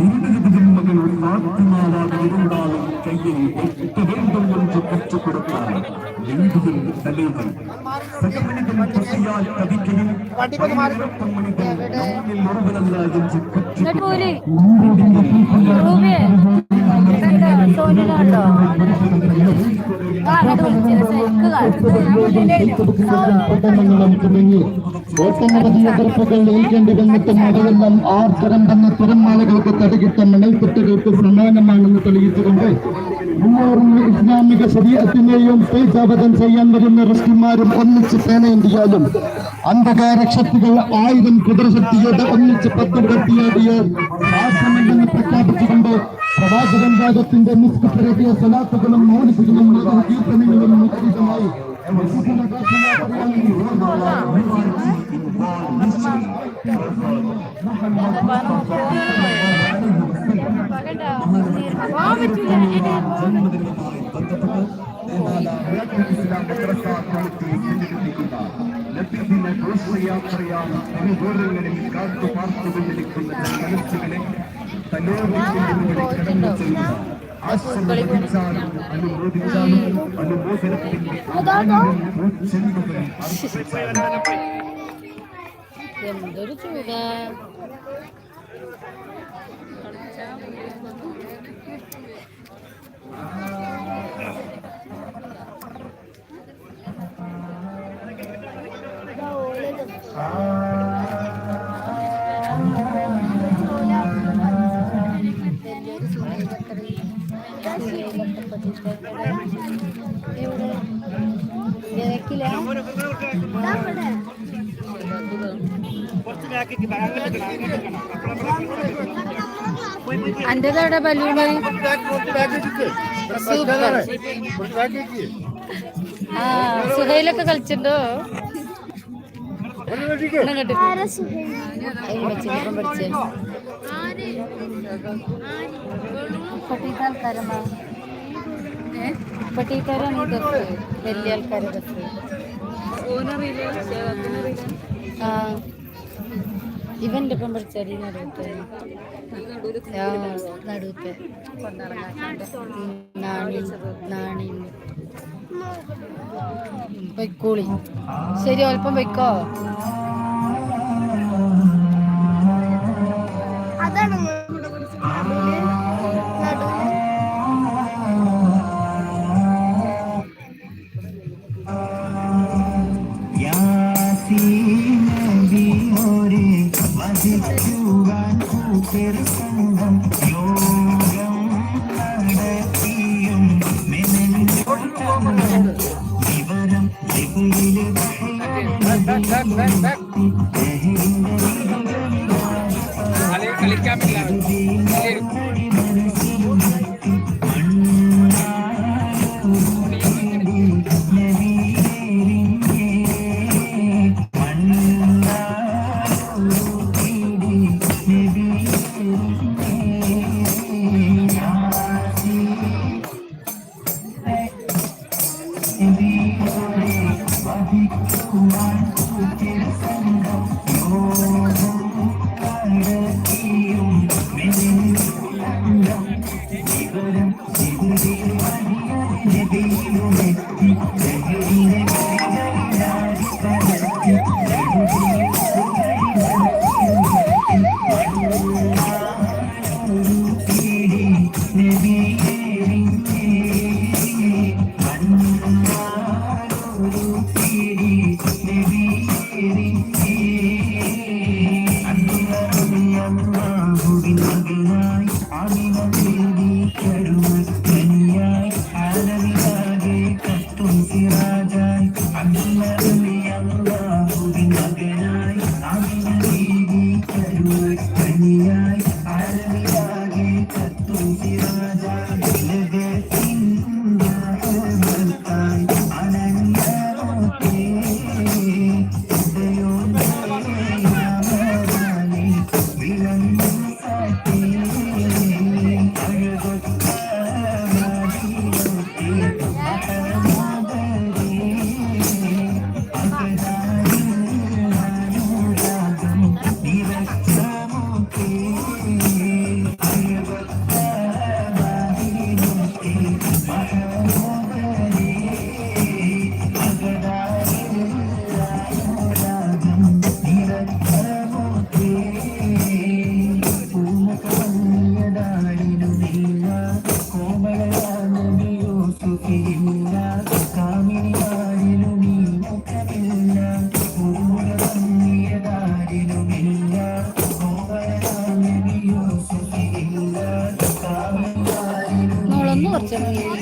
ഇരുപതിരുമകൾ ആത്മാവാദം ഇരുണ്ടാലും കയ്യിൽ എട്ട് വേണ്ടം എന്ന് കച്ചുകൊടുത്താണ് ലീഡുകൾ തലേതൻ സകമണിതൻ പ്രതിയാൽ കവിക്കയും പണിതൻ നമ്മിൽ ഒരുവനല്ല എന്ന് കച്ചുകൊടുത്തു ുണ്ടെങ്കിൽ ഒട്ടനവധി എതിർപ്പുകൾ ഏൽക്കേണ്ടി വന്നിട്ടും അവയെല്ലാം ആർത്തരം തന്ന തിരമാലകൾക്ക് തടകിട്ട മണൽക്കുത്തുകൾക്ക് സമാനമാണെന്ന് തെളിയിച്ചുകൊണ്ട് മൂവാറുള്ള ഇസ്ലാമിക ശരീരത്തിനെയും പേജാപതം ചെയ്യാൻ വരുന്ന റഷ്ടിമാരും ഒന്നിച്ച് സേനയേന്തിയാലും അന്ധകാര ശക്തികൾ ആയിരം കുതിരശക്തിയോടെ ഒന്നിച്ച് പത്തുകത്തിയാടിയ പ്രഖ്യാപിച്ചുകൊണ്ട് പ്രവാചകൻ രാഗത്തിന്റെ നിസ്കൃതരേഖയ സലാത്തുകളും മൗലികകളും കീർത്തനങ്ങളും മുഖരിതമായി യാത്രയാണ് അനുഭവങ്ങളിൽ കാത്തു പാർത്തുകൊണ്ടിരിക്കുന്ന മനസ്സുകളെ തന്നോട് കടന്നു ചെല്ലുക ചൂടാ അന്റെതവിടെ ബലൂണ്? സൂപ്പർ. ആ സുഹൈലൊക്കെ കളിച്ചിട്ടുണ്ടോ? പഠിച്ചേ പട്ടീത്ത ആ ഇപ്പം പഠിച്ചാൽ നടുവത്തെ നടുവത്തെ നാണി ശരി അല്പം പൊയ്ക്കോ แบกแบก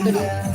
കുറച്ച്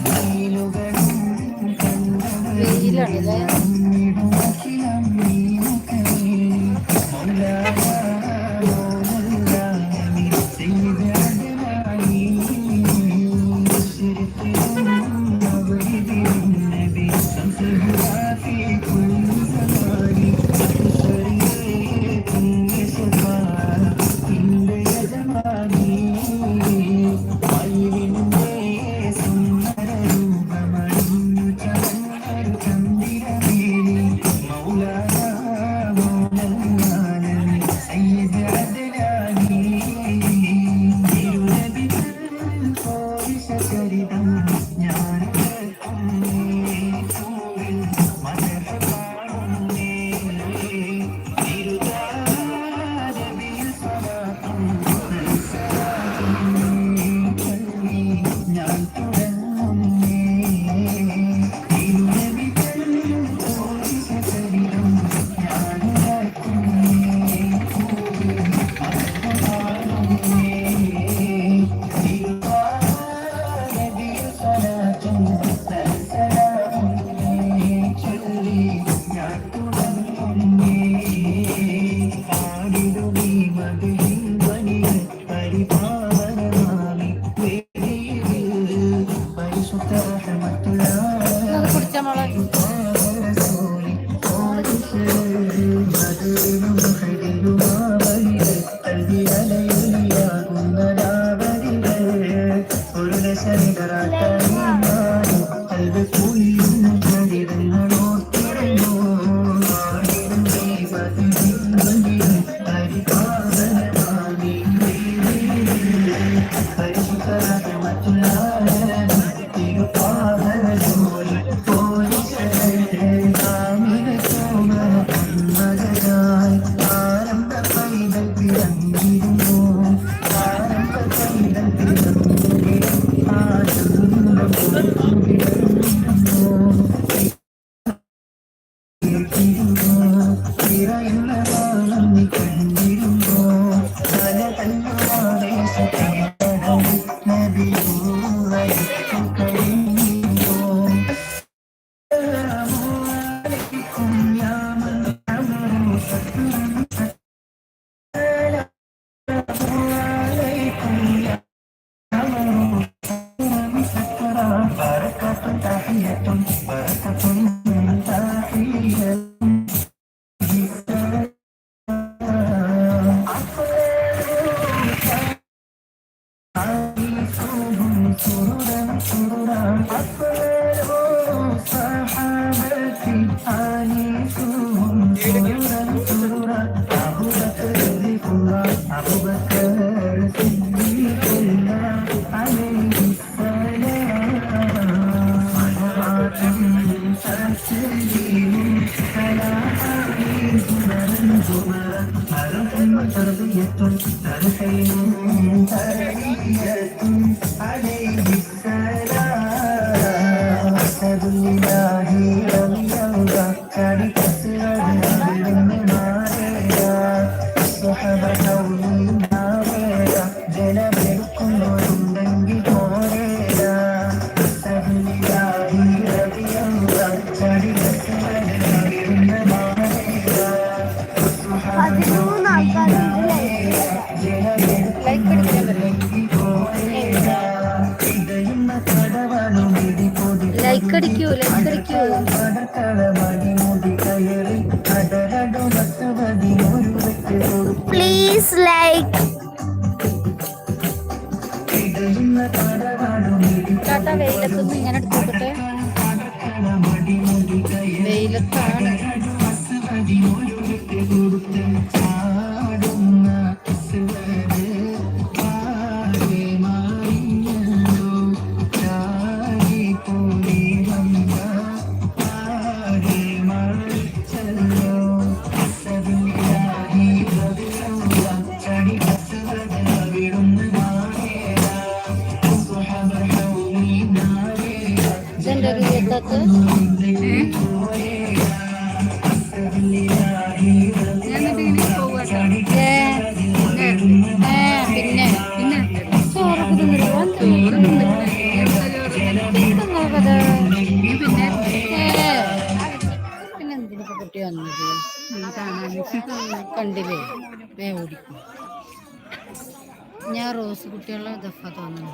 ബാക്കിയുള്ള ദഫ തോന്നുന്നു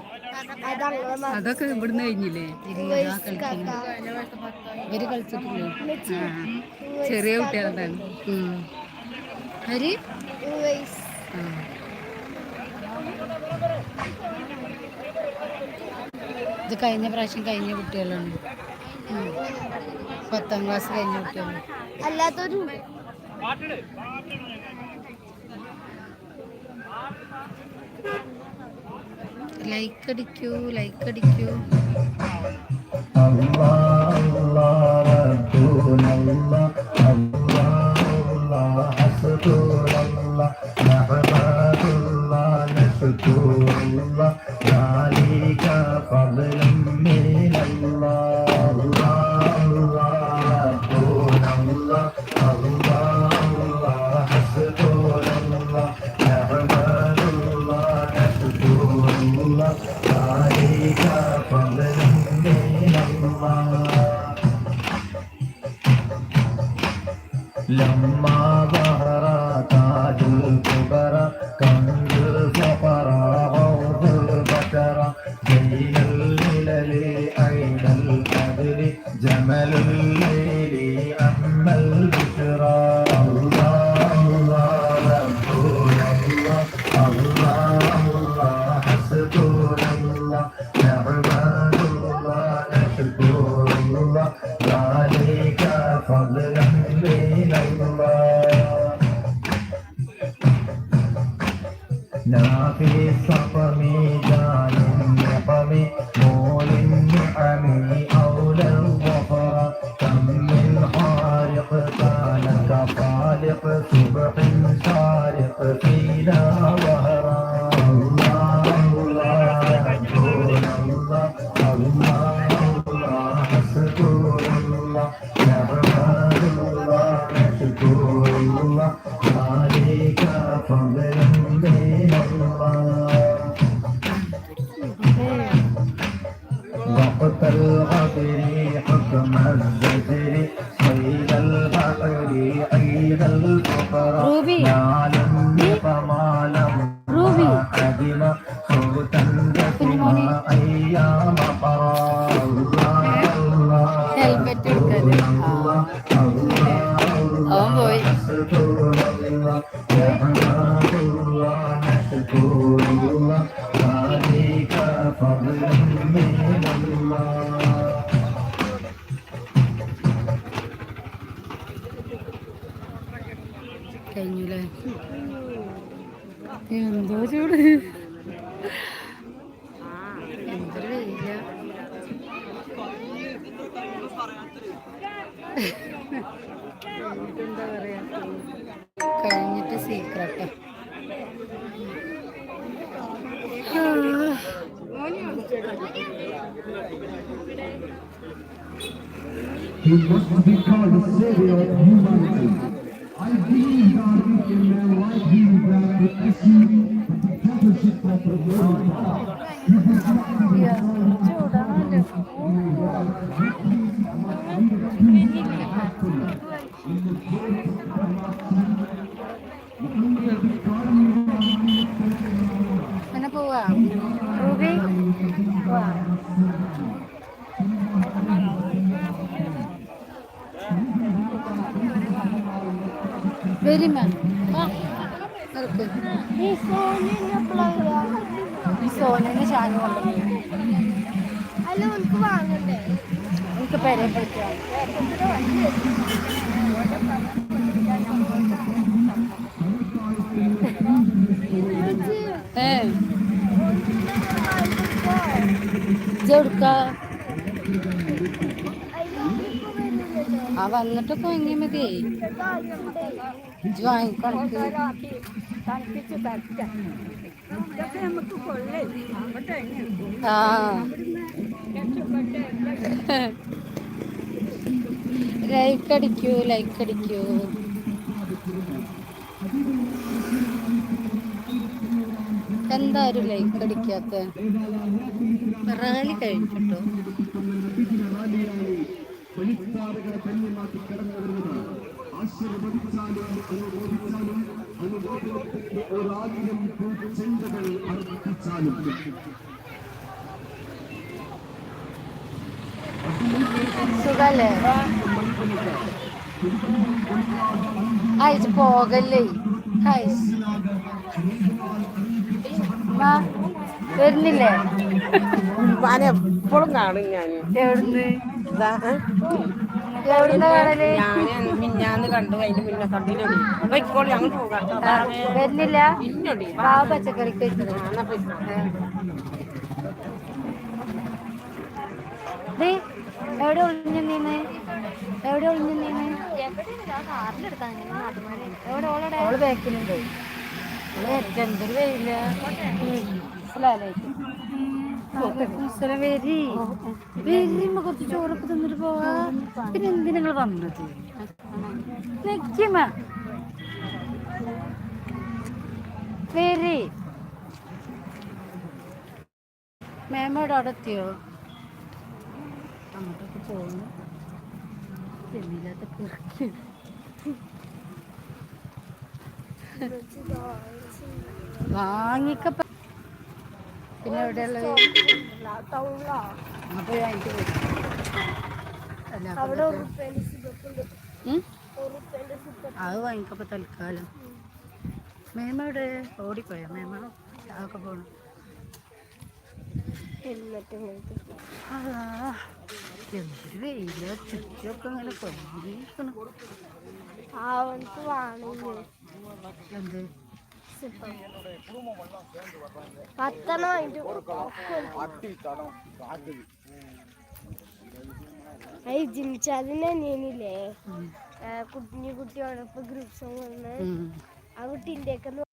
അതൊക്കെ ഇവിടുന്ന് കഴിഞ്ഞില്ലേ? ഇവർ കളിച്ചിട്ടില്ലേ? ചെറിയ കുട്ടികളുണ്ടായിരുന്നു ഇത് കഴിഞ്ഞ പ്രാവശ്യം കഴിഞ്ഞ കുട്ടികളാണ്. പത്താം ക്ലാസ് കഴിഞ്ഞ കുട്ടികളാണ്. അല്ലാത്തൊരു ലൈക്ക് അടിക്കൂ ലൈക്ക് അടിക്കൂ. lama. കഴിഞ്ഞല്ലേ? എന്തോ ചൂട്. എന്തൊരു വെയില. He must become the savior of humanity. I believe that we can now right him back the issue the dictatorship of the world. ഈ സോനനെ ഷാന് കൊണ്ടുപോയി അല്ല നമുക്ക് വാങ്ങണ്ടേ? നമുക്ക് പരിചയപ്പെടുത്തിയാൽ ഏ എടുക്ക ആ വന്നിട്ടൊക്കെ വാങ്ങിയാൽ മതി. വാങ്ങിക്കണം ആ. എന്താ ഒരു ലൈക്ക് അടിക്കാത്ത? റാലി കഴിഞ്ഞിട്ടോ ബലിസ്ഥാനകളെ ധന്യമാക്കി കടന്നു വരുന്നത്. ആശീർവദിച്ചാലും അനുഭവിച്ചാലും അനുഭവത്തിന്റെ ഒരായിരം ചിന്തകൾ അർപ്പിച്ചാലും. സുഖല്ലേ? അയച്ച് പോകല്ലേ? അയച്ച് വരുന്നില്ലേ? എപ്പോഴും കാണും ഞാൻ എവിടുന്ന്? മിഞ്ഞാന്ന് കണ്ടു മുന്നേ കണ്ടില്ലേ? വരുന്നില്ല? പച്ചക്കറിക്ക് എവിടെ ഒളിഞ്ഞു നീന്ന്? എവിടെ ഒളിഞ്ഞു നീന്ന്? എവിടെ ഓളടെ ഓൾ ബാക്കിലുണ്ട്. എന്തൊരു വെയില്ല മനസ്സിലായി വരി. വരുമ്പോ കുറച്ച് ചോറൊക്കെ തിന്നിട്ട് പോവാ. പിന്നെ എന്തിനാ നിങ്ങൾ വന്നത്? നിക്കുമ വരി. മേമോട് അവിടെ എത്തിയോ? അങ്ങോട്ടൊക്കെ പോകുന്നു കിറക്കി വാങ്ങിക്കപ്പ പിന്നെ വാങ്ങിട്ട് സിഗപ്പ് അത് വാങ്ങിക്കപ്പോ തൽക്കാലം. മേമ ഇവിടെ ഓടിപ്പോയോ മേമ? അതൊക്കെ എന്തൊരു വെയില. ചുറ്റൊക്കെ ഇങ്ങനെ കൊണ്ടിരിക്കണം എന്ത്? ജിംചാലിന്റെ അനിയനില്ലേ കുഞ്ഞു കുട്ടിയോടൊപ്പം ഗ്രൂപ്പ് സോങ് വന്ന്. ആ കുട്ടി ഇന്ത്യയ്ക്ക്